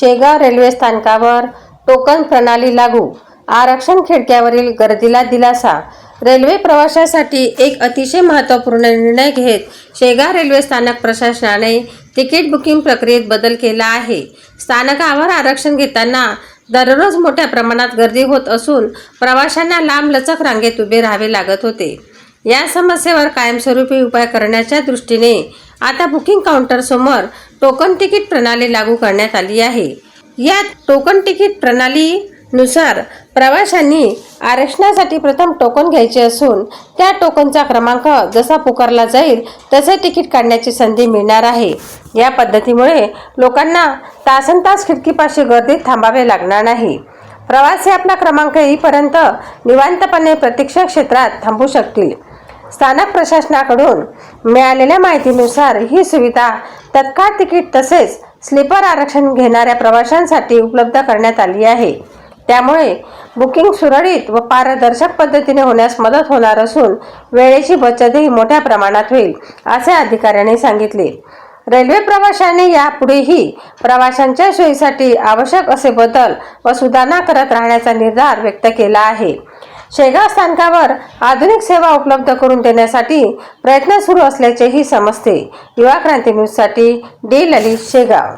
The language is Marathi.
शेगाव रेल्वे स्थानकावर टोकन प्रणाली लागू. आरक्षण खिडक्यावरील गर्दीला दिलासा. रेल्वे प्रवाशासाठी एक अतिशय महत्त्वपूर्ण निर्णय घेत शेगाव रेल्वे स्थानक प्रशासनाने तिकीट बुकिंग प्रक्रियेत बदल केला आहे. स्थानकावर आरक्षण घेताना दररोज मोठ्या प्रमाणात गर्दी होत असून प्रवाशांना लांबलचक रांगेत उभे राहावे लागत होते. या समस्येवर कायमस्वरूपी उपाय करण्याच्या दृष्टीने आता बुकिंग काउंटरसमोर टोकन तिकीट प्रणाली लागू करण्यात आली आहे. या टोकन तिकीट प्रणालीनुसार प्रवाशांनी आरक्षणासाठी प्रथम टोकन घ्यायचे असून त्या टोकनचा क्रमांक जसा पुकारला जाईल तसे तिकीट काढण्याची संधी मिळणार आहे. या पद्धतीमुळे लोकांना तासन तास खिडकीपाशी गर्दीत थांबावे लागणार नाही. प्रवासी आपला क्रमांक येईपर्यंत निवांतपणे प्रतीक्षा क्षेत्रात थांबू शकतील. स्थानक प्रशासनाकडून मिळालेल्या माहितीनुसार ही सुविधा तत्काळ तिकीट तसेच स्लीपर आरक्षण घेणाऱ्या प्रवाशांसाठी उपलब्ध करण्यात आली आहे. त्यामुळे बुकिंग सुरळीत व पारदर्शक पद्धतीने होण्यास मदत होणार असून वेळेची बचतही मोठ्या प्रमाणात होईल असे अधिकाऱ्यांनी सांगितले. रेल्वे प्रवाशांनी यापुढेही प्रवाशांच्या सोयीसाठी आवश्यक असे बदल व सुधारणा करत राहण्याचा निर्धार व्यक्त केला आहे. शेगाव स्थानकावर आधुनिक सेवा उपलब्ध करून देण्यासाठी प्रयत्न सुरू असल्याचेही समजते. युवा क्रांती न्यूजसाठी डी ललित शेगाव.